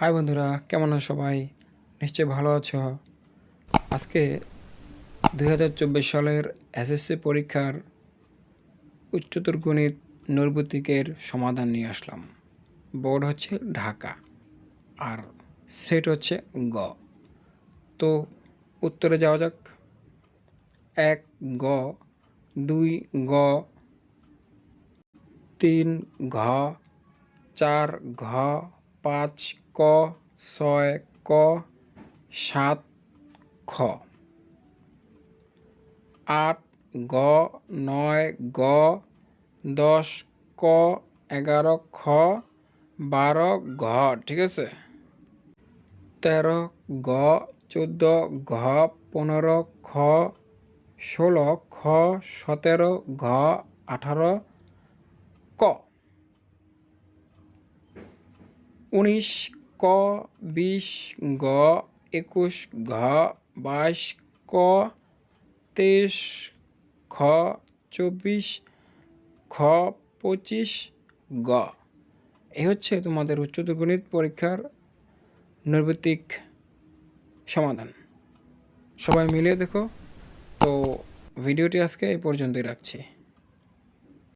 High বন্ধুরা, কেমন আছো সবাই? নিশ্চয়ই ভালো আছো। আজকে দুই হাজার চব্বিশ সালের এসএসসি পরীক্ষার উচ্চতর গণিত নৈর্বতিকের সমাধান নিয়ে আসলাম। বোর্ড হচ্ছে ঢাকা আর সেট হচ্ছে গ। তো উত্তরে যাওয়া যাক। এক, গ, দুই, গ, তিন, ঘ, চার, ঘ, পাঁচ ক ছয় ক, সাত, খ। আট, গ, নয়, গ, দশ, ক, এগারো, খ বারো ঘ, ঠিক আছে? তেরো গ চোদ্দ ঘ পনেরো খ, ষোলো, খ সতেরো ঘ আঠারো ক। উনিশ ক, বিশ, গ, একুশ, ঘ, বাইশ, ক, তেইশ, খ, চব্বিশ, খ, পঁচিশ, গ। এই হচ্ছে তোমাদের উচ্চতর গণিত পরীক্ষার নৈর্বৃত্তিক সমাধান। সবাই মিলিয়ে দেখো। তো ভিডিওটি আজকে এই পর্যন্তই রাখছি।